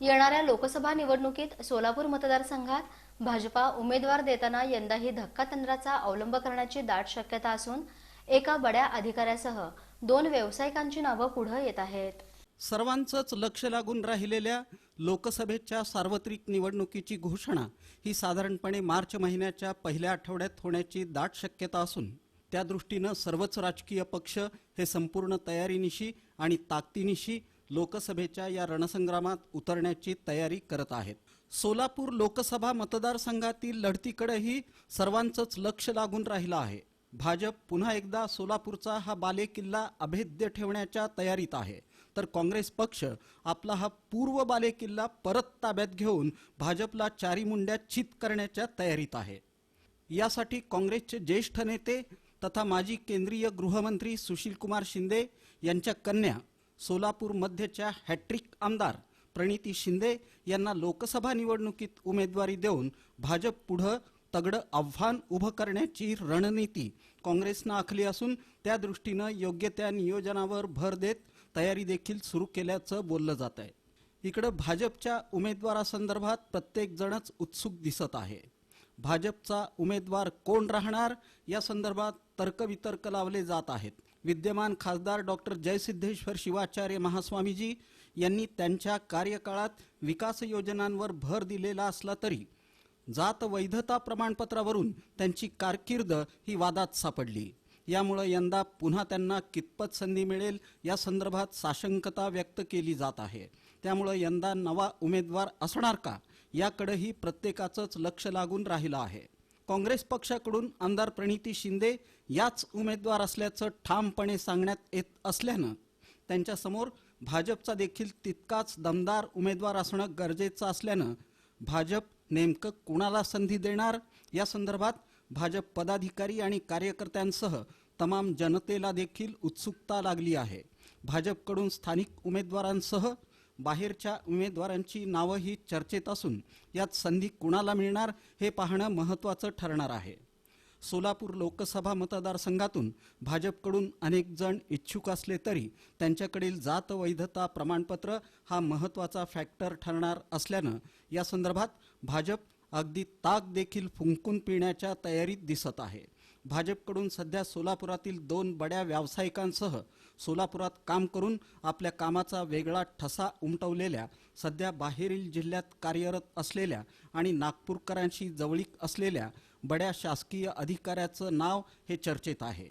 येणाऱ्या लोकसभा निवडणुकीत सोलापूर मतदारसंघात भाजपा उमेदवार देताना यंदाही धक्कातंत्राचा अवलंब करण्याची दाट शक्यता असून एका बड्या अधिकाऱ्यासह दोन व्यावसायिकांची नावं पुढे येत आहेत. सर्वांचंच लक्ष लागून राहिलेल्या लोकसभेच्या सार्वत्रिक निवडणुकीची घोषणा ही साधारणपणे मार्च महिन्याच्या पहिल्या आठवड्यात होण्याची दाट शक्यता असून त्या दृष्टीनं सर्वच राजकीय पक्ष हे संपूर्ण तयारीनिशी आणि ताकदीनिशी लोकसभेच्या या रणसंग्रामात उतरण्याची तयारी करत आहेत. सोलापूर लोकसभा मतदारसंघातील लढतीकडेही सर्वांचंच लक्ष लागून राहिलं आहे. भाजप पुन्हा एकदा सोलापूरचा हा बालेकिल्ला अभेद्य ठेवण्याच्या तयारीत आहे. तर काँग्रेस पक्ष आपला हा पूर्व बालेकिल्ला परत ताब्यात घेऊन भाजपला चारी मुंड्यात चित करण्याच्या तयारीत आहे. यासाठी काँग्रेसचे ज्येष्ठ नेते तथा माजी केंद्रीय गृहमंत्री सुशीलकुमार शिंदे यांच्या कन्या सोलापूर मध्यच्या हॅट्रिक आमदार प्रणिती शिंदे यांना लोकसभा निवडणुकीत उमेदवारी देऊन भाजप पुढं तगडं आव्हान उभं करण्याची रणनीती काँग्रेसनं आखली असून त्या दृष्टीनं योग्य त्या नियोजनावर भर देत तयारी देखील सुरू केल्याचं बोललं जात आहे. इकडं भाजपच्या उमेदवारासंदर्भात प्रत्येक जणच उत्सुक दिसत आहे. भाजपचा उमेदवार कोण राहणार? या संदर्भात तर्कवितर्क लावले जात आहेत. विद्यमान खासदार डॉक्टर जयसिद्धेश्वर शिवाचार्य महास्वामीजी यांनी त्यांच्या कार्यकाळात विकास योजनांवर भर दिलेला असला तरी जात वैधता प्रमाणपत्रावरून त्यांची कारकीर्द ही वादात सापडली. यामुळं यंदा पुन्हा त्यांना कितपत संधी मिळेल या संदर्भात साशंकता व्यक्त केली जात आहे. त्यामुळं यंदा नवा उमेदवार असणार का याकडेही प्रत्येकाचंच लक्ष लागून राहिलं आहे. काँग्रेस पक्षाकडून आमदार प्रणिती शिंदे याच उमेदवार असल्याचं ठामपणे सांगण्यात येत असल्यानं त्यांच्यासमोर भाजपचा देखील तितकाच दमदार उमेदवार असणं गरजेचं असल्यानं भाजप नेमकं कुणाला संधी देणार? या संदर्भात भाजप पदाधिकारी आणि कार्यकर्त्यांसह तमाम जनतेला देखील उत्सुकता लागली आहे. भाजपकडून स्थानिक उमेदवारांसह बाहेरच्या उमेदवारांची नावंही चर्चेत असून यात संधी कुणाला मिळणार हे पाहणं महत्त्वाचं ठरणार आहे. सोलापूर लोकसभा मतदारसंघातून भाजपकडून अनेक जण इच्छुक असले तरी त्यांच्याकडील जात वैधता प्रमाणपत्र हा महत्त्वाचा फॅक्टर ठरणार असल्यानं या संदर्भात भाजप अगदी ताक देखील फुंकून पिण्याच्या तयारीत दिसत आहे. भाजपकडून सध्या सोलापुरातील दोन बड्या व्यावसायिकांसह सोलापुरात काम करून आपल्या कामाचा वेगळा ठसा उमटवलेल्या सध्या बाहेरील जिल्ह्यात कार्यरत असलेल्या आणि नागपूरकरांशी जवळीक असलेल्या बड्या शासकीय अधिकाऱ्याचं नाव हे चर्चेत आहे.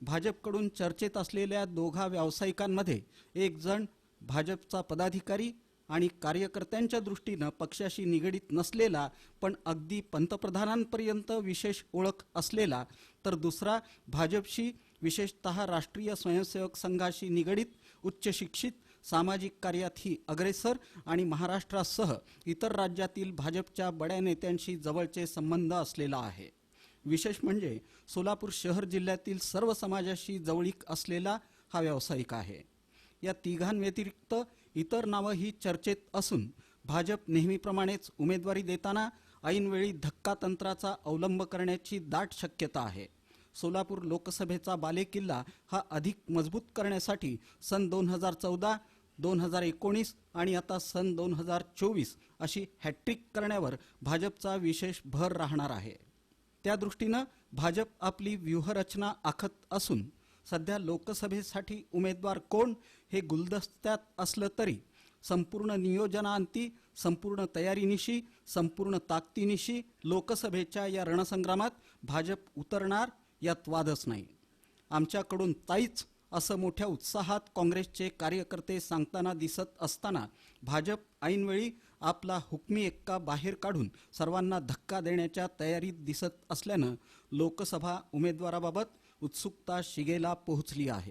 भाजपकडून चर्चेत असलेल्या दोघा व्यावसायिकांमध्ये एक जण भाजपचा पदाधिकारी आणि कार्यकर्त्यांच्या दृष्टीनं पक्षाशी निगडीत नसलेला पण अगदी पंतप्रधानांपर्यंत विशेष ओळख असलेला तर दुसरा भाजपशी विशेषतः राष्ट्रीय स्वयंसेवक संघाशी निगडीत उच्च शिक्षित सामाजिक कार्यातही अग्रेसर आणि महाराष्ट्रासह इतर राज्यातील भाजपच्या बड्या नेत्यांशी जवळचे संबंध असलेला आहे. विशेष म्हणजे सोलापूर शहर जिल्ह्यातील सर्व समाजाशी जवळीक असलेला हा व्यावसायिक आहे. या तिघांव्यतिरिक्त इतर नावंही चर्चेत असून भाजप नेहमीप्रमाणेच उमेदवारी देताना ऐनवेळी धक्का तंत्राचा अवलंब करण्याची दाट शक्यता आहे. सोलापूर लोकसभेचा बालेकिल्ला हा अधिक मजबूत करण्यासाठी सन दोन हजार चौदा दोन हजार एकोणीस आणि आता सन दोन हजार चोवीस अशी हॅट्रिक करण्यावर भाजपचा विशेष भर राहणार आहे. त्या दृष्टीनं भाजप आपली व्यूहरचना आखत असून सध्या लोकसभेसाठी उमेदवार कोण हे गुलदस्त्यात असलं तरी संपूर्ण नियोजनाअंती संपूर्ण तयारीनिशी संपूर्ण ताकदीनिशी लोकसभेच्या या रणसंग्रामात भाजप उतरणार यात वादच नाही. आमच्याकडून ताईच असं मोठ्या उत्साहात काँग्रेसचे कार्यकर्ते सांगताना दिसत असताना भाजप ऐनवेळी आपला हुकमी एक्का बाहेर काढून सर्वांना धक्का देण्याच्या तयारीत दिसत असल्यानं लोकसभा उमेदवाराबाबत उत्सुकता शिगेला पोहोचली आहे.